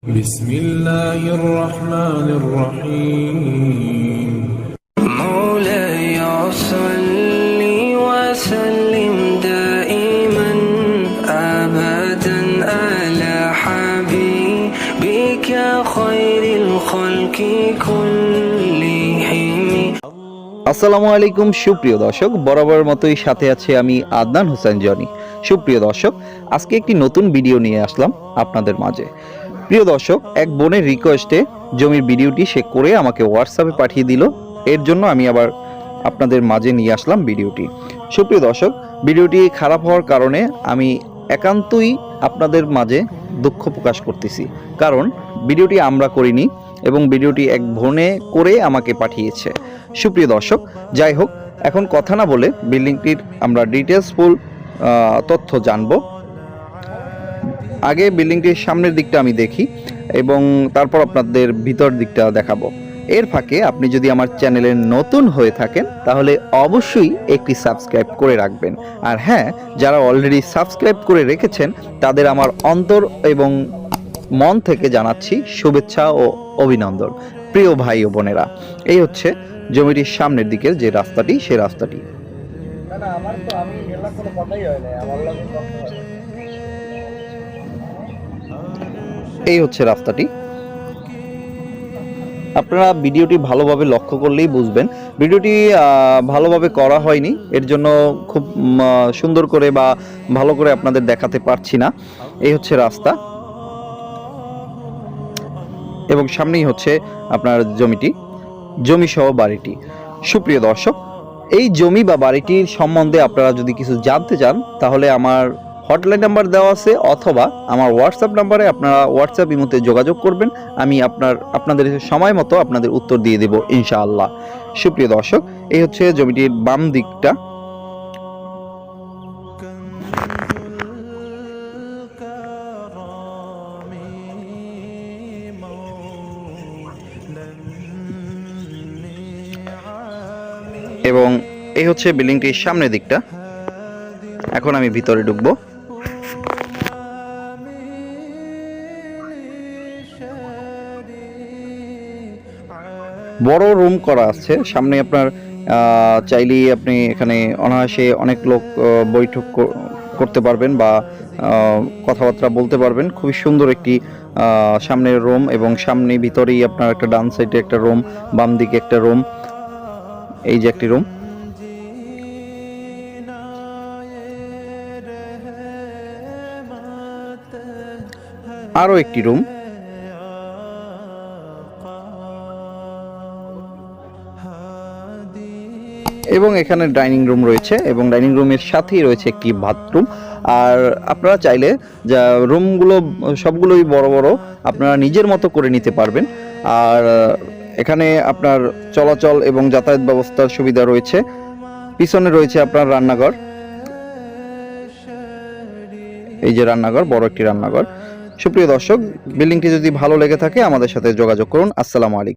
بسم الله الرحمن الرحيم مولاي صل وسلم دائما ابدا على حبيبك خير الخلق كلهم আসসালামু আলাইকুম সুপ্রিয় দর্শক বরাবর মতোই সাথে আছে আমি আদনান হোসেন জনি সুপ্রিয় দর্শক আজকে একটি নতুন ভিডিও নিয়ে আসলাম আপনাদের মাঝে প্রিয় দর্শক, এক বোনের রিকোয়েস্টে জমির ভিডিওটি সে করে আমাকে হোয়াটসঅ্যাপে পাঠিয়ে দিল। এর জন্য আমি আবার আপনাদের মাঝে নিয়ে আসলাম ভিডিওটি। সুপ্রিয় দর্শক, ভিডিওটি খারাপ হওয়ার কারণে আমি একান্তই আপনাদের মাঝে দুঃখ প্রকাশ করতেছি। কারণ ভিডিওটি আমরা করিনি এবং ভিডিওটি এক বোনে করে আমাকে পাঠিয়েছে। সুপ্রিয় দর্শক, যাই হোক, এখন কথা না বলে বিল্ডিংটির আমরা ডিটেলস ফুল তথ্য জানব। আগে বিল্ডিংটির সামনের দিকটা আমি দেখি এবং তারপর আপনাদের ভিতর দিকটা দেখাবো। এর ফাঁকে আপনি যদি আমার চ্যানেলে নতুন হয়ে থাকেন, তাহলে অবশ্যই একটি সাবস্ক্রাইব করে রাখবেন। আর হ্যাঁ যারা অলরেডি সাবস্ক্রাইব করে রেখেছেন, তাদের আমার অন্তর এবং মন থেকে জানাচ্ছি শুভেচ্ছা ও অভিনন্দন। প্রিয় ভাই ও বোনেরা, এই হচ্ছে জমিটির সামনের দিকের যে রাস্তাটি, সেই রাস্তাটি। এই হচ্ছে রাস্তাটি। আপনারা ভিডিওটি ভালোভাবে লক্ষ্য করলেই বুঝবেন। ভিডিওটি ভালোভাবে করা হয়নি। এর জন্য খুব সুন্দর করে বা ভালো করে আপনাদের দেখাতে পারছি না। এই হচ্ছে রাস্তা। এবং সামনেই হচ্ছে আপনার জমিটি। জমি সহ বাড়িটি। সুপ্রিয় দর্শক, এই জমি বা বাড়িটির সম্বন্ধে আপনারা যদি কিছু জানতে চান, তাহলে আমার হটলাইন নাম্বার দেওয়া আছে অথবা আমার হোয়াটসঅ্যাপ নাম্বারে আপনারা হোয়াটসঅ্যাপ ইমোতে যোগাযোগ করবেন। আমি আপনার, আপনাদের সময় মতো আপনাদের উত্তর দিয়ে দেব, ইনশাআল্লাহ। সুপ্রিয় দর্শক, এই হচ্ছে জমিটির বাম দিকটা। এবং এই হচ্ছে বিল্ডিংটির সামনের দিকটা। এখন আমি ভিতরে ঢুকবো। বড় রুম করা আছে। সামনে আপনার চাইলেই আপনি এখানে অনায়াসে অনেক লোক বৈঠক করতে পারবেন বা কথাবার্তা বলতে পারবেন। খুবই সুন্দর একটি সামনের রুম এবং সামনে ভিতরেই আপনার একটা ডান সাইডে একটা রুম বাম দিকে একটা রুম এই যে একটি রুম আরও একটি রুম এবং এখানে ডাইনিং রুম রয়েছে এবং ডাইনিং রুমের সাথেই রয়েছে একটি বাথরুম। আর আপনারা চাইলে যা রুমগুলো, সবগুলোই বড় বড় আপনারা নিজের মতো করে নিতে পারবেন। আর এখানে আপনার চলাচল এবং যাতায়াত ব্যবস্থার সুবিধা রয়েছে। পিছনে রয়েছে আপনার রান্নাঘর। এই যে রান্নাঘর, বড় একটি রান্নাঘর। সুপ্রিয় দর্শক, বিল্ডিংটি যদি ভালো লেগে থাকে আমাদের সাথে যোগাযোগ করুন। আসসালামু আলাইকুম।